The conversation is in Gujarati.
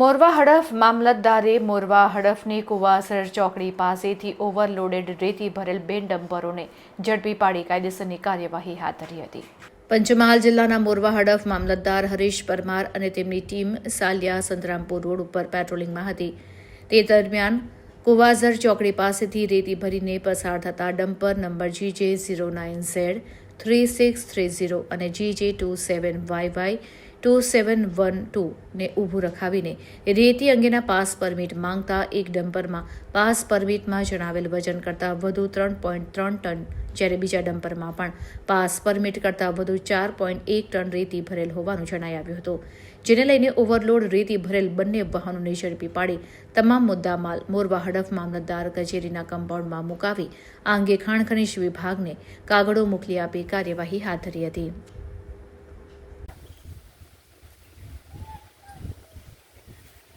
મોરવા હડફ મામલતદારે મોરવા હડફની કુવાસર ચોકડી પાસેથી ઓવરલોડેડ રેતી ભરેલ બે ડમ્પરોને ઝડપી પાડી કાયદેસરની કાર્યવાહી હાથ ધરી હતી. પંચમહાલ જિલ્લાના મોરવા હડફ મામલતદાર હરીશ પરમાર અને તેમની ટીમ સાલિયા સંતરામપુર રોડ ઉપર પેટ્રોલિંગમાં હતી. તે દરમિયાન કુવાઝર ચોકડી પાસેથી રેતી ભરીને પસાર થતા dumper number GJ zero nine Z, three six three zero અને GJ two seven Y Y two seven one ટુને ઊભું રખાવીને રેતી અંગેના પાસ પરમિટ માંગતા એક ડમ્પરમાં પાસ પરમિટમાં જણાવેલ વજન કરતાં વધુ ત્રણ પોઈન્ટ ત્રણ ટન, જ્યારે બીજા ડમ્પરમાં પણ પાસ પરમિટ કરતાં વધુ ચાર પોઈન્ટ એક ટન રેતી ભરેલ હોવાનું જણાઈ આવ્યું હતું. જેને લઈને ઓવરલોડ રેતી ભરેલ બંને વાહનોને ઝડપી પાડી તમામ મુદ્દામાલ મોરવા હડફ મામલતદાર કચેરીના કમ્પાઉન્ડમાં મુકાવી આ અંગે ખાણ ખનીજ વિભાગને કાગળો મોકલી આપી કાર્યવાહી હાથ ધરી હતી.